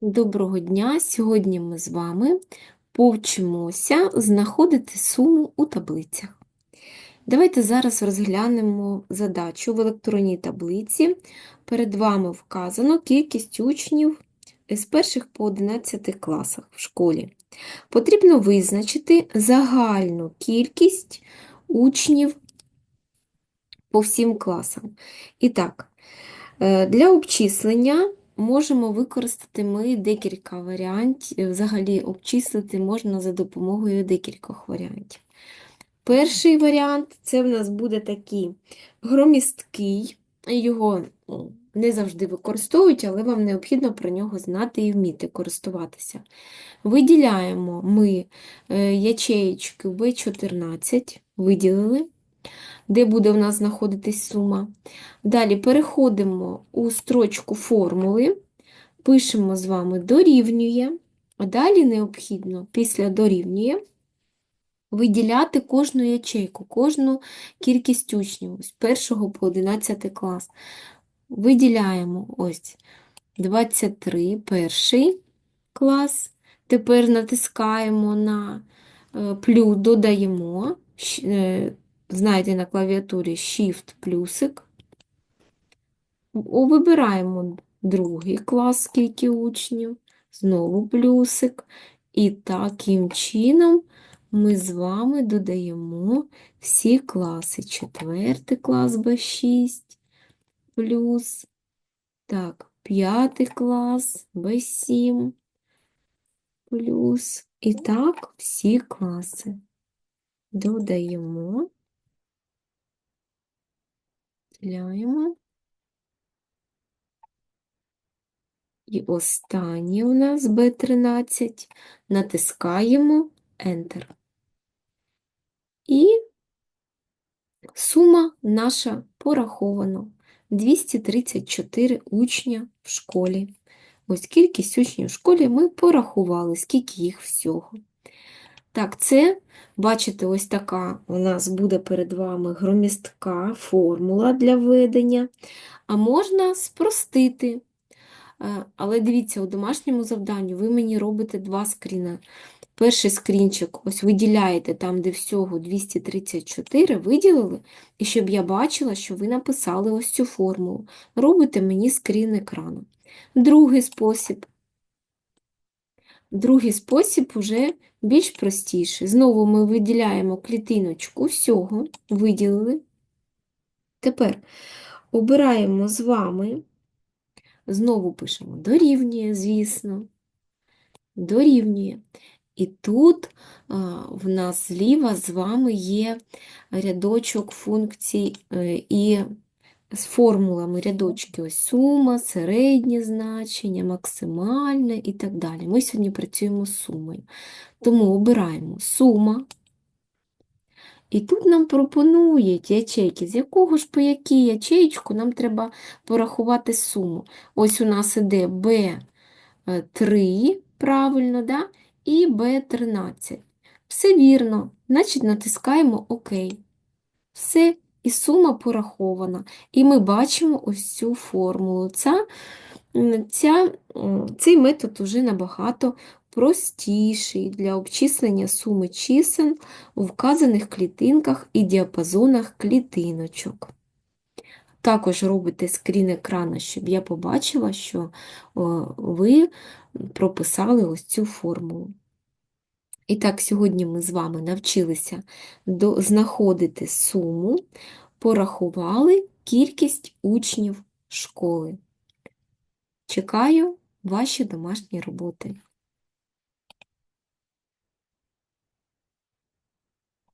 Доброго дня! Сьогодні ми з вами повчимося знаходити суму у таблицях. Давайте зараз розглянемо задачу в електронній таблиці. Перед вами вказано кількість учнів з перших по 11 класах в школі. Потрібно визначити загальну кількість учнів по всім класам. І так, е, для обчислення можемо використати ми декілька варіантів. Взагалі, обчислити можна за допомогою декількох варіантів. Перший варіант це в нас буде такий громісткий, його ну, не завжди використовують, але вам необхідно про нього знати і вміти користуватися. Виділяємо ми е, ячеєчки В14, виділили, де буде в нас знаходитись сума. Далі переходимо у строчку формули, пишемо з вами дорівнює, а далі необхідно після дорівнює виділяти кожну ячейку, кожну кількість учнів з 1 по 11 клас. Виділяємо ось 23 перший клас. Тепер натискаємо на е, плюс, додаємо, е, знаєте, на клавіатурі Shift плюсик. Вибираємо другий клас, скільки учнів, знову плюсик. І таким чином ми з вами додаємо всі класи. Четвертий клас Б6 плюс, так, п'ятий клас Б7 плюс. І так всі класи. Додаємо, діляємо. І останнє у нас B13. Натискаємо Enter. І сума наша порахована. 234 учня в школі. Ось кількість учнів в школі ми порахували, скільки їх всього. Так, це, бачите, ось така у нас буде перед вами громістка формула для введення, а можна спростити. Е, Але дивіться, у домашньому завданні ви мені робите два скріни. Перший скрінчик ось виділяєте там, де всього 234, виділили, і щоб я бачила, що ви написали ось цю формулу. Робите мені скрін екрану. Другий спосіб. Другий спосіб уже більш простіший. Знову ми виділяємо клітиночку всього, виділили. Тепер обираємо з вами, знову пишемо дорівнює, звісно, дорівнює. І тут в нас зліва з вами є рядочок функцій е, і з формулами рядочки ось сума, середнє значення, максимальне і так далі. Ми сьогодні працюємо з сумою. Тому обираємо сума. І тут нам пропонують ячейки, з якого ж по якій ячеєчку нам треба порахувати суму. Ось у нас іде B3, правильно, да? і B13. Все вірно, значить натискаємо ОК. Все, і сума порахована. І ми бачимо ось цю формулу. Ця, ця, Цей метод уже набагато простіший для обчислення суми чисел у вказаних клітинках і діапазонах клітиночок. Також робите скрін екрану, щоб я побачила, що ви прописали ось цю формулу. І так, сьогодні ми з вами навчилися знаходити суму, порахували кількість учнів школи. Чекаю ваші домашні роботи.